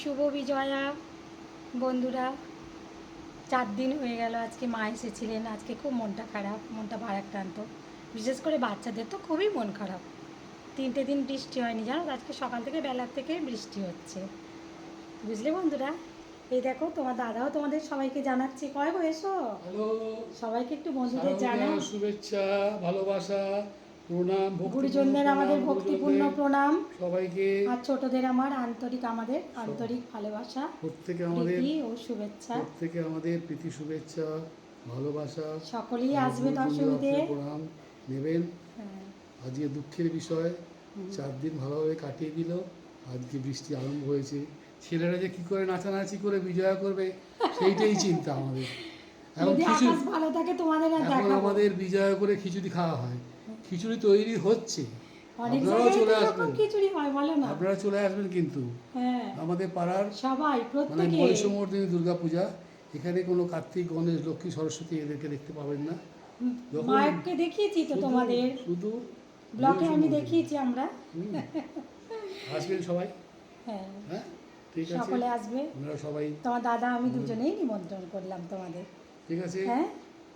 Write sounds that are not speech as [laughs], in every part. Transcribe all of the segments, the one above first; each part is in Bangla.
শুভ বিজয়া বন্ধুরা। চার দিন হয়ে গেল আজকে মা এসেছিলেন। আজকে খুব মনটা খারাপ মনটা ভারাক্রান্ত। বিশেষ করে বাচ্চাদের তো খুবই মন খারাপ। তিনটে দিন বৃষ্টি হয়নি জানো আজকে সকাল থেকে বেলার থেকে বৃষ্টি হচ্ছে। বুঝলে বন্ধুরা? এই দেখো তোমার দাদাও তোমাদের সবাইকে জানাচ্ছি। কয় গো এসো? সবাইকে একটু বন্ধুদের জানাও। শুভেচ্ছা ভালোবাসা। প্রণাম গুরুজনদের আমাদের ভক্তিপূর্ণ প্রণাম। সবাইকে। আর ছোটদের আমার আন্তরিক আমাদের আন্তরিক ভালোবাসা প্রত্যেকে আমাদের ও শুভেচ্ছা। প্রত্যেকে আমাদের প্রীতি শুভেচ্ছা ভালোবাসা। সকলেই আসবে দর্শকদের। প্রণাম নেবেন। হ্যাঁ, আজকে দুঃখের বিষয় চার দিন ভালোভাবে কাটিয়ে দিল। আজকে বৃষ্টি আরম্ভ হয়েছে। ছেলেরা যে কি করে নাচানাচি করে বিজয়া করবে সেইটাই চিন্তা আমাদের। এখন খিচুড়ি ভালো থাকে তোমাদের এখন আমাদের বিজয়া করে খিচুড়ি খাওয়া হয়। খিচুড়ি তৈরি হচ্ছে। আপনারাও চলে আসবেন। খিচুড়ি হয় বলো না। আপনারা চলে আসবেন কিন্তু। হ্যাঁ। আমাদের পাড়ার সবাই মানে প্রত্যেকে। মহিষমর্দিনী দুর্গা পূজা এখানে কোনো কার্তিক গণেশ লক্ষ্মী সরস্বতী এদেরকে দেখতে পাবেন না। যখন- দেখিয়েছি তো তোমাদের। শুধু ব্লকে আমি দেখিয়েছি আমরা। আসবেন সবাই? হ্যাঁ। হ্যাঁ? ঠিক আছে। সকলে আসবে। আপনারা সবাই তোমার দাদা আমি দুজনেই নিমন্ত্রণ করলাম তোমাদের। ঠিক আছে? হ্যাঁ?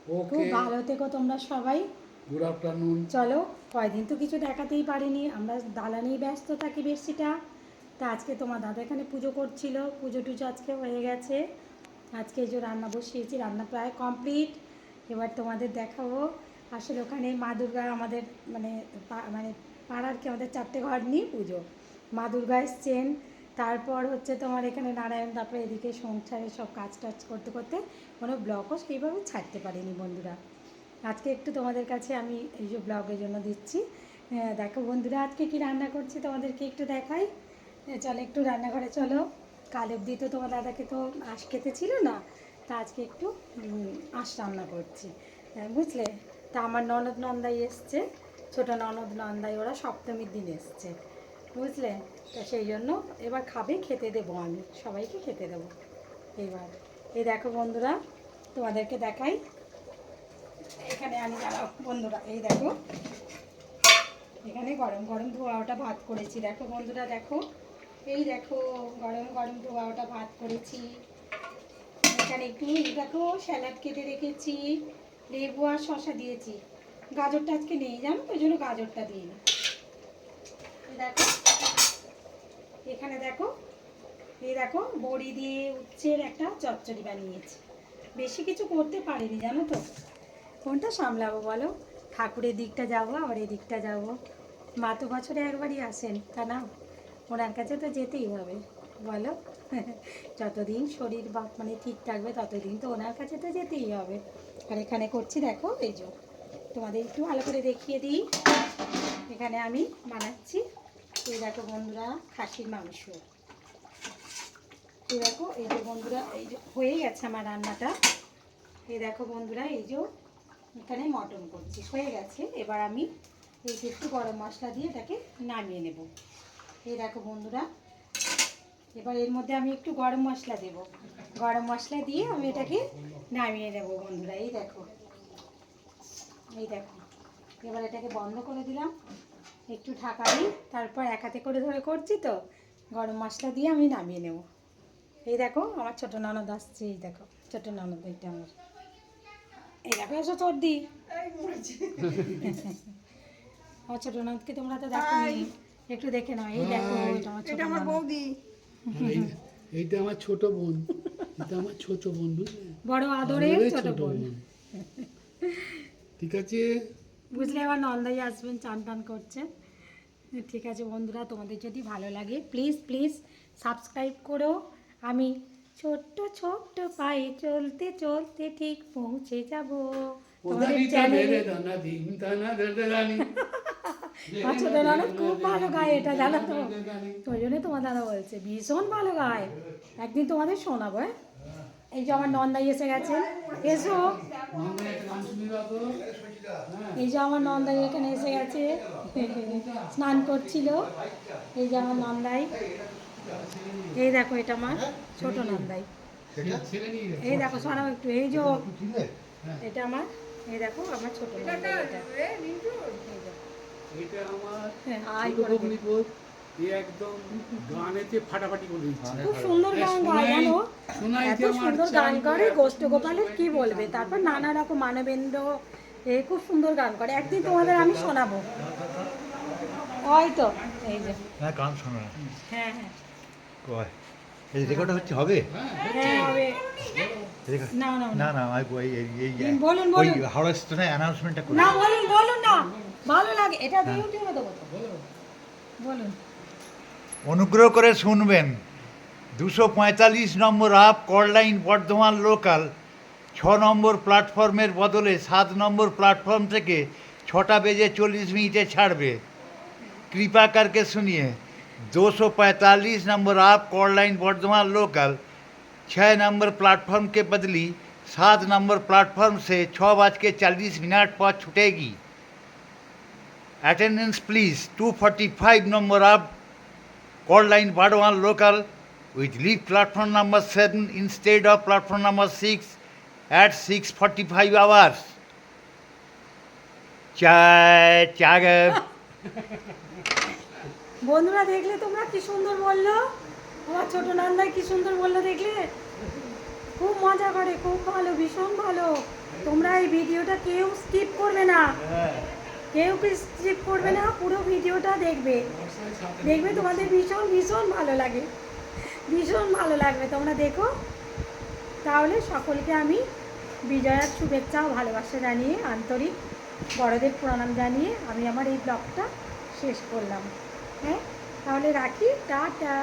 ওকে। ভালো থেকো তোমরা সবাই। গুড আফটারনুন চলো, কয়দিন তো কিছু দেখাতেই পারিনি, আমরা দালানেই ব্যস্ত থাকি বেশিটা তা আজকে তোমার দাদা এখানে পুজো করছিল, পুজো টুজো আজকে হয়ে গেছে। আজকে যে রান্না বসিয়েছি, রান্না প্রায় কমপ্লিট এবার তোমাদের দেখাবো, আসলে ওখানে মা দুর্গা আমাদের মানে মানে পাড়ার কি আমাদের চারটে ঘর নিয়ে পুজো। মা দুর্গা এসছেন, তারপর হচ্ছে তোমার এখানে নারায়ণ, তারপরে এদিকে সংসারে সব কাজ টাজ করতে করতে কোনো ব্লগও সেইভাবে ছাড়তে পারিনি বন্ধুরা। আজকে একটু তোমাদের কাছে আমি এই যে ব্লগের জন্য দিচ্ছি। দেখো বন্ধুরা, আজকে কি রান্না করছি তোমাদেরকে একটু দেখাই। চলো একটু রান্নাঘরে চলো। কাল অবধি তো তোমার দাদাকে তো আঁশ খেতে ছিল না, তা আজকে একটু আঁশ রান্না করছি। বুঝলে? তা আমার ননদ নন্দাই এসছে, ছোটো ননদ নন্দাই, ওরা সপ্তমীর দিন এসছে। বুঝলে? তা সেই জন্য এবার খাবে, খেতে দেবো আমি। সবাইকে খেতে দেবো। এবার এই দেখো বন্ধুরা, তোমাদেরকে দেখাই। এখানে আনি দাঁড়াও, বন্ধুরা, এই দেখো। এখানে গরম গরম ধোয়াওটা ভাত করেছি। দেখো, বন্ধুরা, দেখো। এই দেখো, গরম গরম ধোয়াওটা ভাত করেছি। এখানে একটু দেখো, স্যালাড কেটে রেখেছি, লেবু আর শশা দিয়েছি। গাজরটা আজকে নেই, জানো তো জন্য গাজরটা দিই দেখো, এখানে দেখো, এই দেখো, বড়ি দিয়ে উচ্ছের একটা চচ্চড়ি বানিয়েছি। বেশি কিছু করতে পারিনি, জানো তো। কোনটা সামলাবো বলো? ঠাকুরের দিকটা যাব, আবার এই দিকটা যাব। মা তো বছরে একবারই আসেন, তা না? ওনার কাছে তো যেতেই হবে, বলো? [laughs] যতদিন শরীর বা মানে ঠিক থাকবে, ততদিন তো ওনার কাছে তো যেতেই হবে। আর এখানে করছি দেখো, এই যে, তোমাদের একটু ভালো করে দেখিয়ে দিই। এখানে আমি বানাচ্ছি, এই দেখো বন্ধুরা, খাসির মাংস। এই দেখো, এই যে বন্ধুরা, এই যে হয়ে গেছে আমার রান্নাটা। এই দেখো বন্ধুরা, এই যে এখানে মটন করছি। হয়ে গেছে। এবার আমি এই একটু গরম মশলা দিয়ে এটাকে নামিয়ে নেব। এই দেখো বন্ধুরা, এবার এর মধ্যে আমি একটু গরম মশলা দেব। গরম মশলা দিয়ে আমি এটাকে নামিয়ে নেব বন্ধুরা, এই দেখো। এই দেখো। এবার এটাকে বন্ধ করে দিলাম। একটু ঢাকা দিই তারপর এক হাতে করে ধরে করছি তো, গরম মশলা দিয়ে আমি নামিয়ে নেব। এই দেখো, আমার ছোটো ননদ আসছে, এই দেখো, ছোটো ননদ এটা আমার। এই দেখো এসো তোর দি আমার ছোটো ননদকে তোমরা তো দেখো একটু দেখে নাও এই দেখো এটা আমার ছোটো এটা আমার ননদ। বৌদি। এইটা আমার ছোট বোন। এটা আমার ছোট বোন বুঝলে? বড় আদরের আদরের ছোট বোন। ঠিক আছে? বুঝলে এবার নন্দাই আসবেন চান টান করছেন ঠিক আছে বন্ধুরা তোমাদের যদি ভালো লাগে প্লিজ প্লিজ সাবস্ক্রাইব করো। আমি ছোট্ট ছোট্ট পায়ে চলতে চলতে ঠিক পৌঁছে যাব। ননদ [laughs] খুব ভালো গায় এটা জানো তো? ওই জন্য তোমার দাদা বলছে ভীষণ ভালো গায়। একদিন তোমাদের শোনাবো হ্যাঁ? এই যে আমার নন্দাই এসে গেছে। এসো। এই যে আমার নন্দাই এখানে এসে গেছে। [laughs] স্নান করছিল। এই যে আমার নন্দাই। এই দেখো এটা আমার ছোট নন্দাই এই দেখো শোনাও একটু এই যে এটা আমার এই দেখো আমার ছোট হ্যাঁ, একদম গানেতে ফাটাফাটি করে দিচ্ছে। খুব সুন্দর গান গায় জানো? এত সুন্দর গান করে করে। গোষ্ঠ গোপালের কি বলবে? তারপর নানা রকম মানবেন্দ্র এ খুব সুন্দর গান করে। একদিন তোমাদের আমি শোনাবো। হয়তো এই যে। না গান শোনো হ্যাঁ হ্যাঁ। কয়? রেকর্ডটা হচ্ছে হবে? না না আমি ওই এই ওই হাওড়া স্টেশনে অ্যানাউন্সমেন্টটা করি না বলুন বলুন না। ভালো লাগে। এটা হ্যাঁ। দিয়ে উঠে দেবো বলুন। অনুগ্রহ করে শুনবেন। দুশো পঁয়তাল্লিশ নম্বর আপ করলাইন বর্ধমান লোকাল ছ নম্বর প্ল্যাটফর্মের বদলে সাত নম্বর প্ল্যাটফর্ম থেকে ছটা বেজে চল্লিশ মিনিটে ছাড়বে। কৃপাকারকে শুনিয়ে। दो सौ पैंतालीस नंबर आप कॉल लाइन बर्धमान लोकल छः नंबर प्लेटफॉर्म के बदली, सात नंबर प्लेटफॉर्म से छः बज के चालीस मिनट पर छुटेगी। Attention please two forty five number up call line Bardhaman local will leave platform number seven instead of platform number six at six forty five hours चाय चाग বন্ধুরা দেখলে তোমরা কি সুন্দর বলল? আমার ছোট নান্দাই কি সুন্দর বলল দেখলে? খুব মজা করে খুব ভালো ভীষণ ভালো। তোমরা এই ভিডিওটা কেউ স্কিপ করবে না। কেউ স্কিপ করবে না পুরো ভিডিওটা দেখবে। দেখবে তোমাদের ভীষণ ভীষণ ভালো লাগে। ভীষণ ভালো লাগবে। তোমরা দেখো। তাহলে সকলকে আমি বিজয়ার শুভেচ্ছা ও ভালোবাসা জানিয়ে আন্তরিক বড়দের প্রণাম জানিয়ে আমি আমার এই ব্লগটা শেষ করলাম। হ্যাঁ তাহলে রাখি টাটা